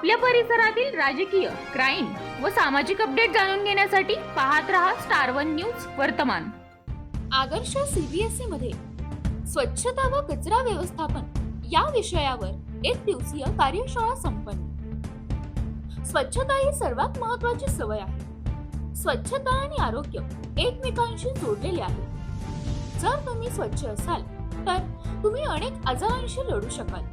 आपल्या परिसरातील राजकीय क्राईम व सामाजिक अपडेट जाणून घेण्यासाठी पाहत रहा स्टार वन न्यूज वर्तमान. आदर्श सीबीएसई मध्ये स्वच्छता व कचरा व्यवस्थापन या विषयावर एक दिवसीय कार्यशाळा संपन्न. स्वच्छता ही सर्वात महत्वाची सवय आहे. स्वच्छता आणि आरोग्य एकमेकांशी जोडलेले आहे. जर तुम्ही स्वच्छ असाल तर तुम्ही अनेक आजारांशी लढू शकाल.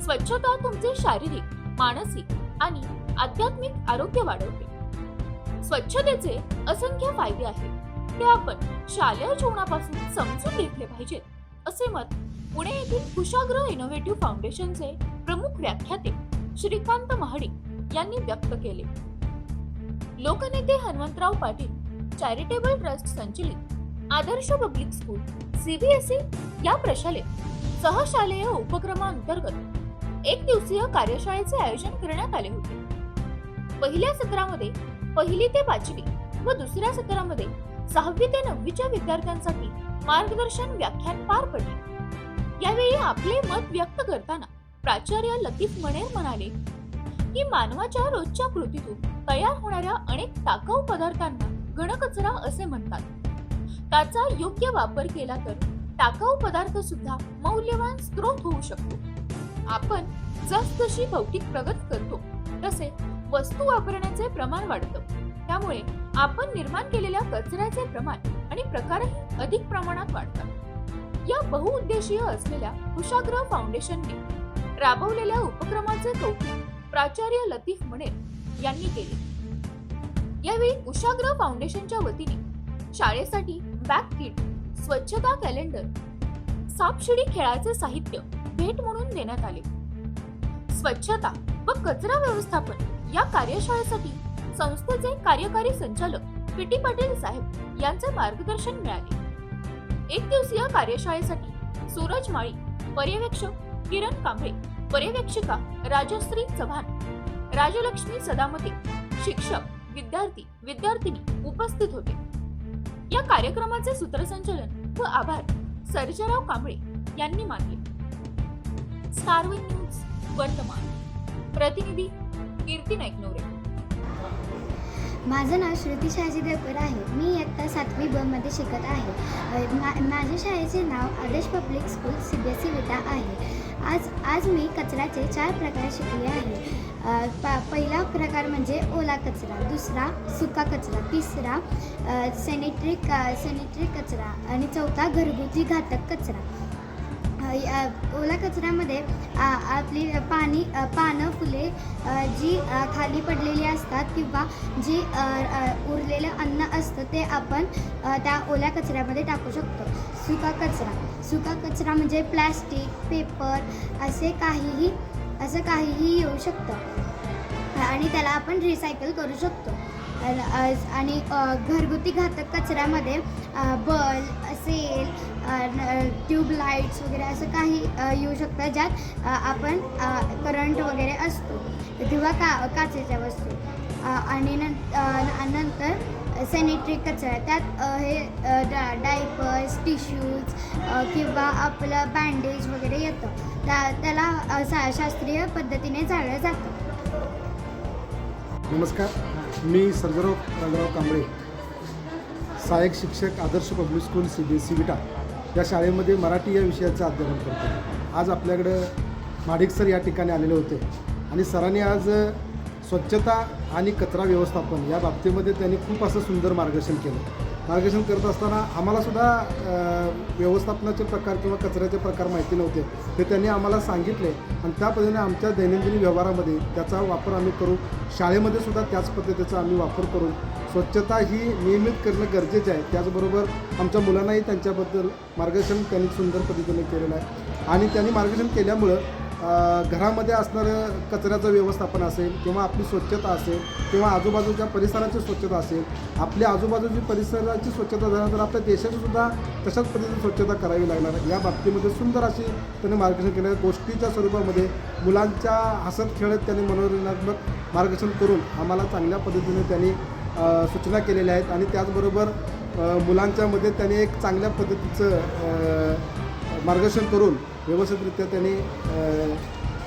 स्वच्छता तुमचे शारीरिक मानसिक आणि आध्यात्मिक आरोग्य वाढवते. स्वच्छतेचे असंख्य फायदे आहेत. ते आपण शालेय जीवनापासून समजून घेतले पाहिजेत असे मत पुणे येथील कुशाग्र इनोव्हेटिव्ह फाउंडेशनचे प्रमुख व्याख्याते श्रीकांत महाडिक यांनी व्यक्त केले. लोकनेते हनुमंतराव पाटील चॅरिटेबल ट्रस्ट संचलित आदर्श पब्लिक स्कूल सीबीएसई या प्रशालेत सहशालेय उपक्रमांतर्गत एक दिवसीय कार्यशाळेचे आयोजन करण्यात आले होते. पहिल्या सत्रामध्ये पहिली ते पाचवी व दुसऱ्या सत्रामध्ये सहावी ते नववीच्या विद्यार्थ्यांसाठी मार्गदर्शन व्याख्यान पार पडले. यावेळी आपले मत व्यक्त करताना प्राचार्य लतीफ मणेर म्हणाले की मानवाच्या रोजच्या कृतीतून तयार होणाऱ्या अनेक टाकाऊ पदार्थांना घनकचरा असे म्हणतात. त्याचा योग्य वापर केला तर टाकाऊ पदार्थ सुद्धा मौल्यवान स्त्रोत होऊ शकतो. आपण जसजशी भौतिक प्रगत करतो तसे वस्तू वापरण्याचे प्रमाण वाढतं. त्यामुळे आपण निर्माण केलेल्या कचऱ्याचे प्रमाण आणि प्रकारही अधिक प्रमाणात वाढतात. या बहुउद्देशीय असलेल्या कुशाग्रह फाउंडेशनने राबवलेल्या उपक्रमाचे कौतुक प्राचार्य लतीफ मणेर यांनी केले. यावेळी कुशाग्रह फाउंडेशनच्या वतीने शाळेसाठी बॅग किट स्वच्छता कॅलेंडर सापशिडी खेळाचे साहित्य भेट म्हणून देण्यात आले. स्वच्छता व कचरा व्यवस्थापन या कार्यशाळेसाठी संस्थेचे कार्यकारी संचालक पीटी पाटील साहेब यांचे मार्गदर्शन मिळाले. एक दिवसीय कार्यशाळेसाठी सूरज माळी पर्यवेक्षक किरण कांबळे पर्यवेक्षिका राजश्री चव्हाण राजलक्ष्मी सदामते शिक्षक विद्यार्थी विद्यार्थिनी उपस्थित होते. या कार्यक्रमाचे सूत्रसंचालन व आभार सर्जराव कांबळे यांनी मानले. स्टारविन न्यूज वर्तमान. प्रतिनिधी कीर्ती नाईकनोरे माझं नाव श्रुती शहाजी देवकर आहे. मी इयत्ता सातवी ब मध्ये शिकत आहे. मा माझ्या शाळेचे नाव Adarsh public school C B S C Vita आहे. आज आज मी कचऱ्याचे चार प्रकार शिकले आहे. पा पहिला प्रकार म्हणजे ओला कचरा दुसरा सुका कचरा तिसरा सॅनिटरी का सॅनिटरी कचरा आणि चौथा घरगुती घातक कचरा. ओला कचऱ्यामध्ये आपली पाणी पानं फुले जी खाली पडलेली असतात किंवा जी उरलेलं अन्न असतं ते आपण त्या ओल्या कचऱ्यामध्ये टाकू शकतो. सुका कचरा. सुका कचरा म्हणजे प्लॅस्टिक पेपर असे काहीही असं काहीही येऊ शकतं. आणि त्याला आपण रिसायकल करू शकतो. आणि घरगुती घातक कचऱ्यामध्ये बल्ब सेल ट्यूबलाईट्स वगैरे असं काही येऊ शकतं ज्यात आपण करंट वगैरे असतो किंवा का काचेच्या वस्तू. आणि नंतर सॅनिटरी कचरा. त्यात हे डा डायपर्स टिश्यूज किंवा आपलं बँडेज वगैरे येतं. त्या त्याला शा शास्त्रीय पद्धतीने जाळलं जातं. नमस्कार. मी सर्जराव रंगराव कांबळे सहाय्यक शिक्षक Adarsh public school C B S C Vita या शाळेमध्ये मराठी या विषयाचं अध्ययन करतो. आज आपल्याकडं माडिक सर या ठिकाणी आलेले होते आणि सरांनी आज स्वच्छता आणि कचरा व्यवस्थापन या बाबतीमध्ये त्यांनी खूप असं सुंदर मार्गदर्शन केलं. मार्गदर्शन करत असताना आम्हालासुद्धा व्यवस्थापनाचे प्रकार किंवा कचऱ्याचे प्रकार माहिती नव्हते. ते त्यांनी आम्हाला सांगितले. आणि त्या पद्धतीने आमच्या दैनंदिन व्यवहारामध्ये त्याचा वापर आम्ही करू. शाळेमध्ये सुद्धा त्याच पद्धतीचा आम्ही वापर करून स्वच्छता ही नियमित करणं गरजेचं आहे. त्याचबरोबर आमच्या मुलांनाही त्यांच्याबद्दल मार्गदर्शन त्यांनी सुंदर पद्धतीने केलेलं आहे. आणि त्यांनी मार्गदर्शन केल्यामुळं घरामध्ये असणारं कचऱ्याचं व्यवस्थापन असेल किंवा आपली स्वच्छता असेल किंवा आजूबाजूच्या परिसराची स्वच्छता असेल आपल्या आजूबाजूची परिसराची स्वच्छता झाल्यानंतर आपल्या देशाची सुद्धा तशाच पद्धतीने स्वच्छता करावी लागणार या बाबतीमध्ये सुंदर अशी त्यांनी मार्गदर्शन केलं. गोष्टीच्या स्वरूपामध्ये मुलांच्या हसत खेळत त्यांनी मनोरंजनात्मक मार्गदर्शन करून आम्हाला चांगल्या पद्धतीने त्यांनी सूचना केलेल्या आहेत. आणि त्याचबरोबर मुलांच्यामध्ये त्यांनी एक चांगल्या पद्धतीचं मार्गदर्शन करून व्यवस्थितरित्या त्यांनी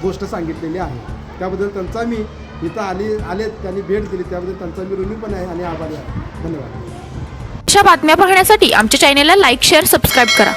गोष्ट सांगितलेली आहे. त्याबद्दल त्यांचा मी इथं आले आले त्यांनी भेट दिली त्याबद्दल त्यांचा मी ऋणी पण आहे आणि आभारी आहे. धन्यवाद. अशा बातम्या पाहण्यासाठी आमच्या चॅनेलला लाईक शेअर सबस्क्राईब करा.